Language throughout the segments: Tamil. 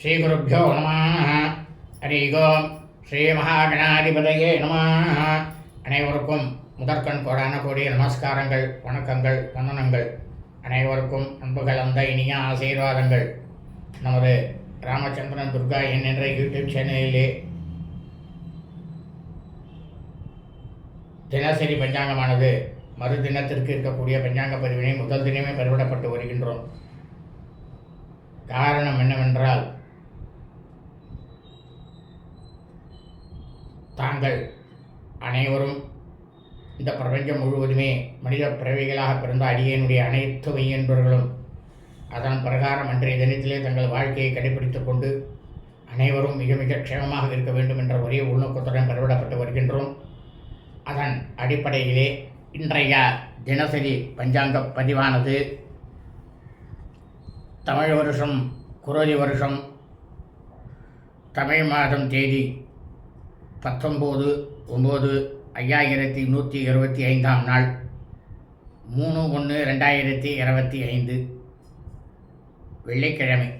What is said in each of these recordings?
ஸ்ரீகுருப்போ நம. ஹரி ஓம் ஸ்ரீ மகாகணாதிபதையே நம. அனைவருக்கும் முதற்கண் கோடான கோடிய நமஸ்காரங்கள் வணக்கங்கள் வந்தனங்கள் அனைவருக்கும் அன்பு கலந்த இனிய ஆசீர்வாதங்கள். நமது ராமச்சந்திரன் துர்கா என் என்ற யூடியூப் சேனலிலே தினசரி பஞ்சாங்கமானது மறு தினத்திற்கு இருக்கக்கூடிய பஞ்சாங்க பதிவினை முதல் தினமே பெருவிடப்பட்டு வருகின்றோம். காரணம் என்னவென்றால் தாங்கள் அனைவரும் இந்த பிரபஞ்சம் முழுவதுமே மனித பிறவிகளாக பிறந்த அடியனுடைய அனைத்து மையன்பர்களும் அதன் பிரகாரம் அன்றைய தினத்திலே தங்கள் வாழ்க்கையை கடைபிடித்துக் கொண்டு அனைவரும் மிக மிக க்ஷேமமாக இருக்க வேண்டும் என்ற ஒரே உள்நோக்கத்துடன் பரவிடப்பட்டு வருகின்றோம். அதன் அடிப்படையிலே இன்றைய தினசரி பஞ்சாங்க பதிவானது தமிழ் வருஷம் குரோதி வருஷம் தமிழ் மாதம் தேதி பத்தொம்போது ஒம்பது ஐயாயிரத்தி நூற்றி இருபத்தி ஐந்தாம் நாள். மூணு ஒன்று ரெண்டாயிரத்தி இருபத்தி ஐந்து. வெள்ளிக்கிழமை.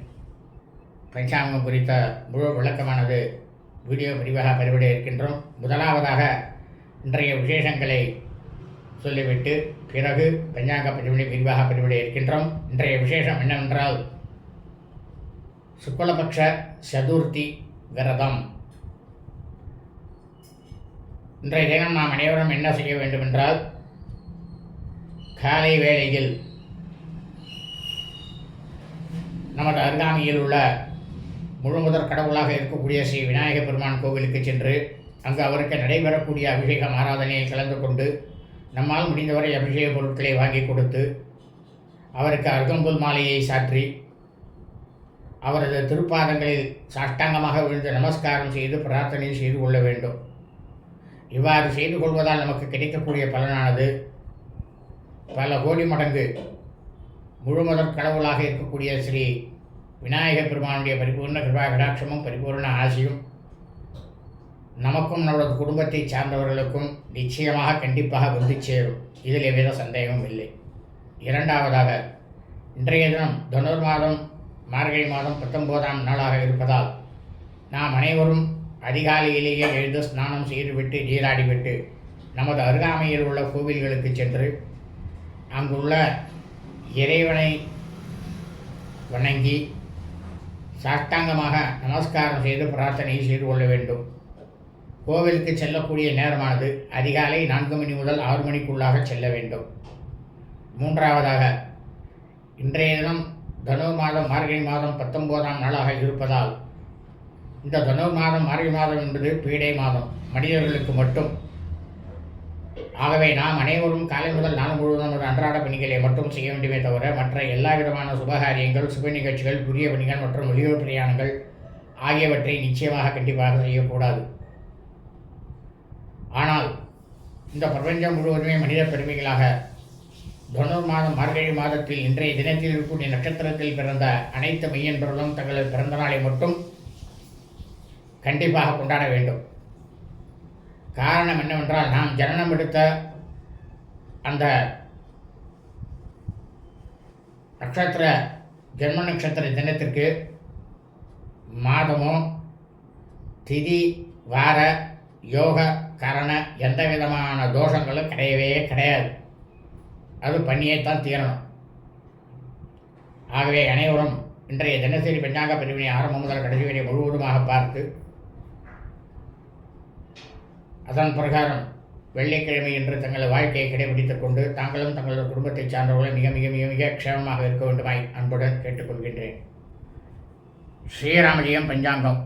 பஞ்சாங்கம் குறித்த முழு விளக்கமானது வீடியோ விரிவாக பதிவிட இருக்கின்றோம். முதலாவதாக இன்றைய விசேஷங்களை சொல்லிவிட்டு பிறகு பஞ்சாங்க பதிவினை விரிவாக பதிவிட இருக்கின்றோம். இன்றைய விசேஷம் என்னவென்றால் சுக்லபக்ஷ சதுர்த்தி விரதம். இன்றைய தினம் நாம் அனைவரும் என்ன செய்ய வேண்டுமென்றால் காலை வேளையில் நமது அருகாமையில் உள்ள முழுமுதற் கடவுளாக இருக்கக்கூடிய ஸ்ரீ விநாயக பெருமான் கோவிலுக்கு சென்று அங்கு அவருக்கு நடைபெறக்கூடிய அபிஷேகம் ஆராதனையில் கலந்து கொண்டு நம்மால் முடிந்தவரை அபிஷேக பொருட்களை வாங்கி கொடுத்து அவருக்கு அருகம்புல் மாலையை சாற்றி அவரது திருப்பாதங்களில் சாஷ்டாங்கமாக விழுந்து நமஸ்காரம் செய்து பிரார்த்தனை செய்து கொள்ள வேண்டும். இவ்வாறு செய்து கொள்வதால் நமக்கு கிடைக்கக்கூடிய பலனானது பல கோடி மடங்கு முழுமதற் கடவுளாக இருக்கக்கூடிய ஸ்ரீ விநாயக பெருமானுடைய பரிபூர்ண கிருபா கடாட்சமும் பரிபூர்ண ஆசியும் நமக்கும் நம்மளது குடும்பத்தை சார்ந்தவர்களுக்கும் நிச்சயமாக கண்டிப்பாக வந்து சேரும். இதில் எவ்வித சந்தேகமும் இல்லை. இரண்டாவதாக இன்றைய தினம் தனுர் மாதம் மார்கழி மாதம் பத்தொன்பதாம் நாளாக இருப்பதால் நாம் அனைவரும் அதிகாலையிலேயே எழுந்து ஸ்நானம் செய்துவிட்டு நீராடிவிட்டு நமது அருகாமையில் உள்ள கோவில்களுக்கு சென்று அங்குள்ள இறைவனை வணங்கி சாஷ்டாங்கமாக நமஸ்காரம் செய்து பிரார்த்தனை செய்து கொள்ள வேண்டும். கோவிலுக்கு செல்லக்கூடிய நேரமானது அதிகாலை நான்கு மணி முதல் ஆறு மணிக்குள்ளாக செல்ல வேண்டும். மூன்றாவதாக இன்றைய தினம் தனு மாதம் மார்கழி மாதம் பத்தொம்போதாம் நாளாக இருப்பதால் இந்த தனு மாதம் மார்கழி மாதம் என்பது பீடை மாதம். மனிதர்களுக்கு மட்டும். ஆகவே நாம் அனைவரும் காலை முதல் நாள் முழுவதும் அன்றாட பணிகளை மட்டும் செய்ய வேண்டுமே தவிர மற்ற எல்லா விதமான சுபகாரியங்கள் சுப நிகழ்ச்சிகள் புதிய பணிகள் மற்றும் வெளியூர் பிரயாணங்கள் ஆகியவற்றை நிச்சயமாக கண்டிப்பாக செய்யக்கூடாது. ஆனால் இந்த பிரபஞ்சம் முழுவதுமே மனித பெருமைகளாக தொண்ணூறு மாதம் மார்கழி மாதத்தில் இன்றைய தினத்தில் இருக்கக்கூடிய நட்சத்திரத்தில் பிறந்த அனைத்து மையன்பர்களும் தங்களது பிறந்த நாளை மட்டும் கண்டிப்பாக கொண்டாட வேண்டும். காரணம் என்னவென்றால் நாம் ஜனனம் எடுத்த அந்த நட்சத்திர ஜென்ம நட்சத்திர தினத்திற்கு மாதமோ திதி வார யோக கரண எந்த விதமான தோஷங்களும் கிடையவே கிடையாது. அது பண்ணியே தான் தீரணும். ஆகவே அனைவரும் இன்றைய தினசரி பஞ்சாங்க பிரிவினை ஆரம்பம் முதல் கடைசி வரை முழுவதுமாக பார்த்து அதன் பிரகாரம். வெள்ளிக்கிழமை என்று தங்கள் வாழ்க்கையை கடைபிடித்துக் கொண்டு தாங்களும் தங்களது குடும்பத்தை சார்ந்தவர்களும் மிக மிக மிக மிக க்ஷேமமாக இருக்க வேண்டுமாய் அன்புடன் கேட்டுக்கொள்கின்றேன். ஸ்ரீராமஜியம் பஞ்சாங்கம்.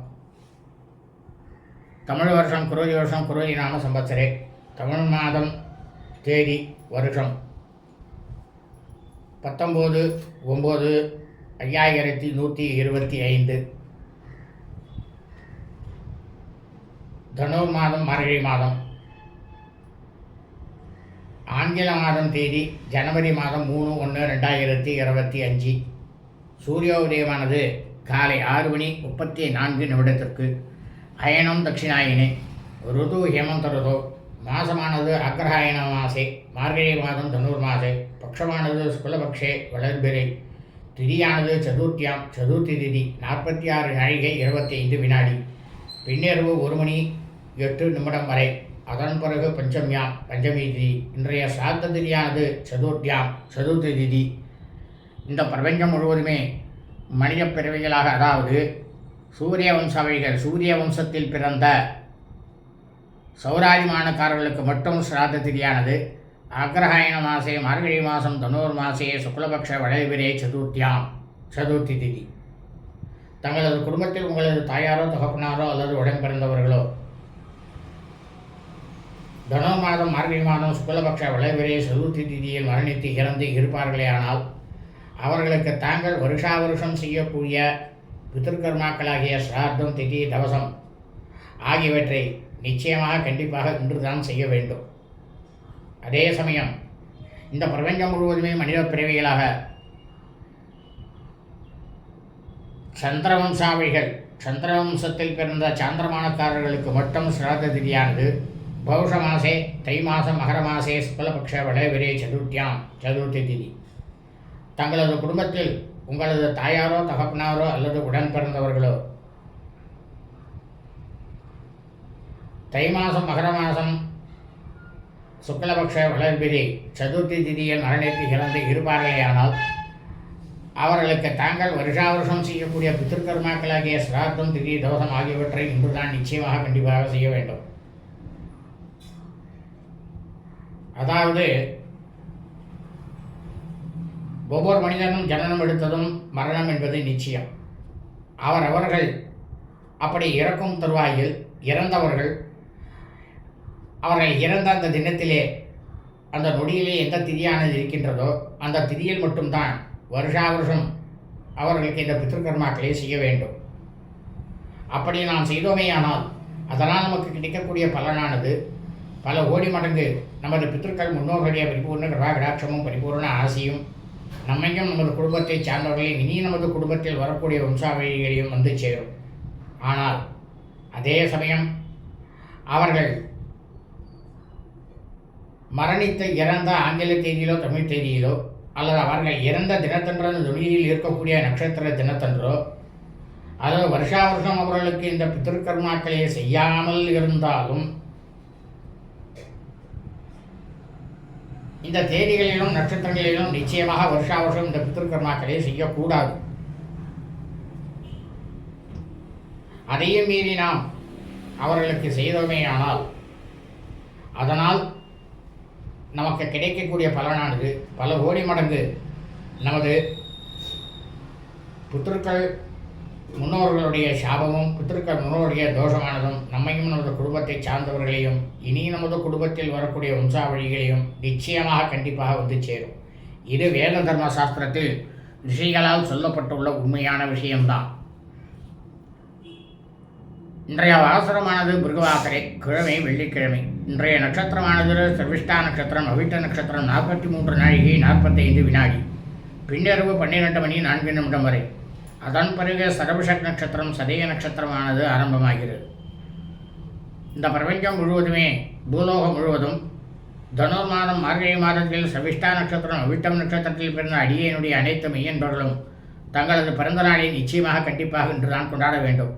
தமிழ் வருஷம் குரோதி வருஷம் குரோதி நாம சம்பத்சரே தமிழ் மாதம் தேதி வருஷம். பத்தொம்போது ஒம்பது ஐயாயிரத்தி நூற்றி இருபத்தி ஐந்து. தனுர் மாதம் மார்கழி மாதம். ஆங்கில மாதம் தேதி ஜனவரி மாதம் மூணு ஒன்று ரெண்டாயிரத்தி இருபத்தி அஞ்சு. சூரிய உதயமானது காலை ஆறு மணி முப்பத்தி நான்கு நிமிடத்திற்கு. அயனம் தட்சிணாயினே ருது ஹேமந்த ருதோ. மாசமானது அக்ரஹாயன மாசே மார்கழி மாதம் தனூர் மாசே. பக்ஷமானது சுக்லபக்ஷே வளர்பிறை. திதியானது சதுர்த்தியாம் சதுர்த்தி திதி நாற்பத்தி ஆறு நாழிகை இருபத்தி ஐந்து வினாடி. பின்னிரவு ஒரு மணி எட்டு நிமிடம் வரை. அதன் பிறகு பஞ்சமியாம் பஞ்சமி திதி இன்றைய சாத்த திதியானது சதுர்த்தியாம் சதுர்த்தி திதி இந்த பிரபஞ்சம் முழுவதுமே மனித பிறவிகளாக அதாவது சூரிய வம்சாவளிகள் சூரிய வம்சத்தில் பிறந்த சௌராதிமானக்காரர்களுக்கு மட்டும் சிராத்த திதியானது அக்ரஹாயண மாசே மார்கழி மாதம் தனூர் மாசே சுக்லபக்ஷ வளைவிரே சதுர்த்தியாம் சதுர்த்தி திதி தங்களது குடும்பத்தில் உங்களது தாயாரோ தகப்பனாரோ அல்லது உடன் பிறந்தவர்களோ தனோ மாதம் மார்கழி மாதம் சுக்லபக்ஷ வளைவிரே சதுர்த்தி திதியில் மரணித்து இறந்து இருப்பார்களே ஆனால் அவர்களுக்கு தாங்கள் வருஷா வருஷம் செய்யக்கூடிய பித்திருக்கர்மாக்களாகிய சிரார்த்தம் திதி தவசம் ஆகியவற்றை நிச்சயமாக கண்டிப்பாக இன்றுதான் செய்ய வேண்டும். அதே சமயம் இந்த பிரபஞ்சம் முழுவதுமே மனித பிறவிகளாக சந்திரவம்சாவளிகள் சந்திரவம்சத்தில் பிறந்த சாந்திரமானக்காரர்களுக்கு மட்டும் சிராத திதியானது. பௌஷ மாசே தை மாதம் மகர மாசே சுக்லபக்ஷ வடவிரே சதுர்த்தியாம் சதுர்த்தி திதி. தங்களது குடும்பத்தில் உங்களது தாயாரோ தகப்பனாரோ அல்லது உடன் பிறந்தவர்களோ தை மாதம் மகர மாதம் சுக்லபக்ஷ வளர்பிரி சதுர்த்தி திதியில் மரணித்து இறந்து இருப்பார்களேயானால் அவர்களுக்கு தாங்கள் வருஷா வருஷம் செய்யக்கூடிய பித்திருக்கர்மாக்களாகிய சிராத்தம் திதி தோஷம் ஆகியவற்றை இன்றுதான் நிச்சயமாக கண்டிப்பாக செய்ய வேண்டும். அதாவது ஒவ்வொரு மனிதனும் ஜனனம் எடுத்ததும் மரணம் என்பது நிச்சயம். அவர் அவர்கள் அப்படி இறக்கும் தருவாயில் இறந்தவர்கள் அவர்கள் இறந்த அந்த தினத்திலே அந்த நொடியிலே எந்த திதியானது இருக்கின்றதோ அந்த திதியில் மட்டும்தான் வருஷா வருஷம் அவர்களுக்கு இந்த பித்திருக்கர்மாக்களை செய்ய வேண்டும். அப்படி நாம் செய்தோமேயானால் அதனால் நமக்கு கிடைக்கக்கூடிய பலனானது பல ஓடி மடங்கு நமது பித்திருக்கள் முன்னோர்களுடைய பரிபூர்ண கிரகாட்சமும் பரிபூர்ண ஆசையும் நம்மையும் நமது குடும்பத்தை சார்ந்தவர்களையும் இனி நமது குடும்பத்தில் வரக்கூடிய வம்சாவளிகளையும் வந்து சேரும். ஆனால் அதே சமயம் அவர்கள் மரணித்த இறந்த ஆங்கில தேதியிலோ தமிழ் தேதியிலோ அல்லது அவர்கள் இறந்த தினத்தன்று அந்த துணியில் இருக்கக்கூடிய நட்சத்திர தினத்தன்றோ அல்லது வருஷா வருஷம் அவர்களுக்கு இந்த பித்திருக்கர்மாக்களை செய்யாமல் இருந்தாலும் இந்த தேதிகளிலும் நட்சத்திரங்களிலும் நிச்சயமாக வருஷா வருஷம் இந்த பித்திருக்கர்மாக்களை செய்யக்கூடாது. அதையும் மீறி நாம் அவர்களுக்கு செய்தோமேயானால் அதனால் நமக்கு கிடைக்கக்கூடிய பலனானது பல கோடி மடங்கு நமது புத்திருக்கள் முன்னோர்களுடைய சாபமும் புத்திருக்கள் முன்னோருடைய தோஷமானதும் நம்மையும் நமது குடும்பத்தை சார்ந்தவர்களையும் இனி நமது குடும்பத்தில் வரக்கூடிய வம்சாவழிகளையும் நிச்சயமாக கண்டிப்பாக வந்து சேரும். இது வேத தர்ம சாஸ்திரத்தில் ரிஷிகளால் சொல்லப்பட்டுள்ள உண்மையான விஷயம்தான். இன்றைய வாசரமானது பிருகவாசரை கிழமை வெள்ளிக்கிழமை. இன்றைய நட்சத்திரமானது சர்விஷ்டா நட்சத்திரம் அவிட்ட நட்சத்திரம் நாற்பத்தி மூன்று நாழிகை நாற்பத்தைந்து வினாடி. பின்னிரவு பன்னிரெண்டு மணி நான்கு நிமிடம் வரை. அதன் பிறகு சரபிஷக் நட்சத்திரம் சதய நட்சத்திரமானது ஆரம்பமாகிறது. இந்த பிரபஞ்சம் முழுவதுமே பூலோகம் முழுவதும் தனுர் மாதம் மார்கழி மாதத்தில் சவிஷ்டா நட்சத்திரம் அவிட்டம் நட்சத்திரத்தில் பிறந்த அடியனுடைய அனைத்து மெய்யன்பர்களும் தங்களது பிறந்த நாளை நிச்சயமாக கண்டிப்பாக இன்றுதான் கொண்டாட வேண்டும்.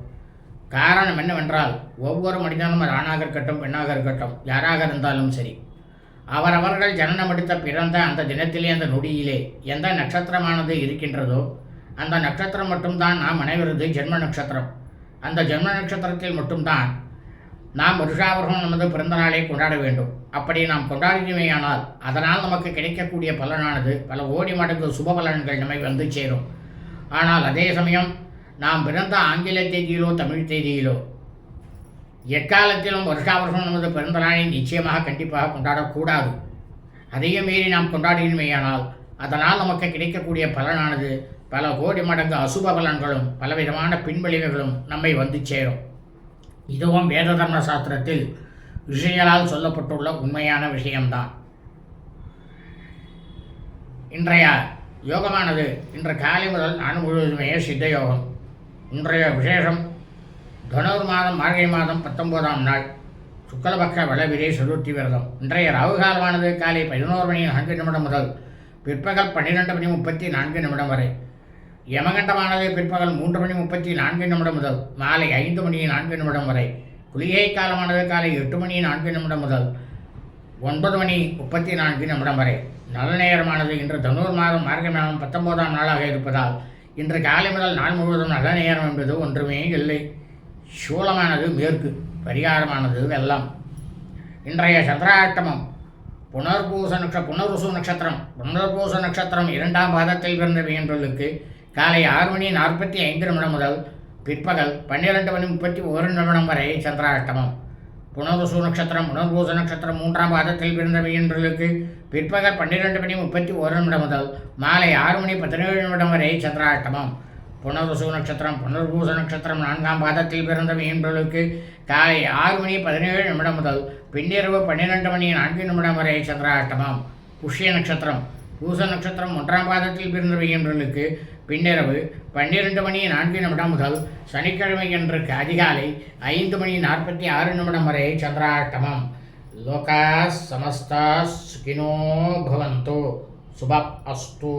காரணம் என்னவென்றால் ஒவ்வொரு மனிதனும் அது ஆணாக இருக்கட்டும் பெண்ணாக இருக்கட்டும் யாராக இருந்தாலும் சரி அவரவர்கள் ஜனனம் எடுத்த பிறந்த அந்த தினத்திலே அந்த நொடியிலே எந்த நட்சத்திரமானது இருக்கின்றதோ அந்த நட்சத்திரம் மட்டும்தான் நாம் அனைவரது ஜென்ம நட்சத்திரம். அந்த ஜென்ம நட்சத்திரத்தில் மட்டும்தான் நாம் வருஷாவருஷம் நமது பிறந்த நாளை கொண்டாட வேண்டும். அப்படி நாம் கொண்டாடினமையானால் அதனால் நமக்கு கிடைக்கக்கூடிய பலனானது பல ஓடி மடங்கு சுப பலன்கள் நம்மை வந்து சேரும். ஆனால் அதே சமயம் நாம் பிறந்த ஆங்கில தேதியிலோ தமிழ் தேதியிலோ எக்காலத்திலும் வருஷா நமது பிறந்த நாளை நிச்சயமாக கண்டிப்பாக கொண்டாடக்கூடாது. அதையும் மீறி நாம் கொண்டாடினமையானால் அதனால் நமக்கு கிடைக்கக்கூடிய பலனானது பல கோடி மடங்கு அசுப பலன்களும் பலவிதமான பின்விளைவுகளும் நம்மை வந்து சேரும். இதுவும் வேத தர்ம சாஸ்திரத்தில் ரிஷிகளால் சொல்லப்பட்டுள்ள உண்மையான விஷயம்தான். இன்றைய யோகமானது இன்று காலை முதல் நாள் முழுவதுமே சித்த யோகம் இன்றைய விசேஷம் தனுர் மாதம் மார்கழி மாதம் பத்தொன்பதாம் நாள். சுக்கலபக்ஷ வளவிரை சதுர்த்தி விரதம். இன்றைய ராகுகாலமானது காலை பதினோரு மணி நான்கு நிமிடம் முதல் பிற்பகல் பன்னிரெண்டு மணி முப்பத்தி நான்கு நிமிடம் வரை. யமகண்டமானது பிற்பகல் மூன்று மணி முப்பத்தி நான்கு நிமிடம் முதல் மாலை ஐந்து மணி நான்கு நிமிடம் வரை. குளிகை காலமானது காலை எட்டு மணி நான்கு நிமிடம் முதல் ஒன்பது மணி முப்பத்தி நான்கு நிமிடம் வரை. நல்ல நேரமானது இன்று தனூர் மாதம் மார்கழி மாதம் பத்தொன்பதாம் நாளாக இருப்பதால் இன்று காலை முதல் நாள் முழுவதும் நல்ல நேரம் என்பது ஒன்றுமே இல்லை. சூலமானது மேற்கு பரிகாரமானது வெள்ளம். இன்றைய சந்திராட்டமம் புனர்பூச நட்ச புனர்வசு நட்சத்திரம். புனர்பூச நட்சத்திரம் இரண்டாம் பாதத்தில் பிறந்த மீன்களுக்கு காலை ஆறு மணி நாற்பத்தி ஐந்து நிமிடம் முதல் பிற்பகல் பன்னிரெண்டு மணி முப்பத்தி ஒரு நிமிடம் வரை சந்திராஷ்டமம். புனர்வசு நட்சத்திரம் புனர்பூச நட்சத்திரம் மூன்றாம் பாதத்தில் பிறந்த மீன்களுக்கு பிற்பகல் பன்னிரெண்டு மணி முப்பத்தி ஒரு நிமிடம் முதல் மாலை ஆறு மணி பதினேழு நிமிடம் வரை சந்திராஷ்டமம். புனர்வசு நட்சத்திரம் புனர்பூச நட்சத்திரம் நான்காம் பாதத்தில் பிறந்த மீன்களுக்கு காலை ஆறு மணி பதினேழு நிமிடம் முதல் பின்னிரவு பன்னிரெண்டு மணி நான்கு நிமிடம் வரை சந்திராஷ்டமம். புஷ்ய நட்சத்திரம் பூச நட்சத்திரம் ஒன்றாம் பாதத்தில் பிறந்த மீன்களுக்கு பின்னிரவு பன்னிரண்டு மணி நான்கு நிமிடம் முதல் சனிக்கிழமை என்று அதிகாலை ஐந்து மணி நாற்பத்தி ஆறு நிமிடம் வரை சந்திராஷ்டமம். லோகா சமஸ்தா சுகினோ பவந்தோ. சுப அஸ்து.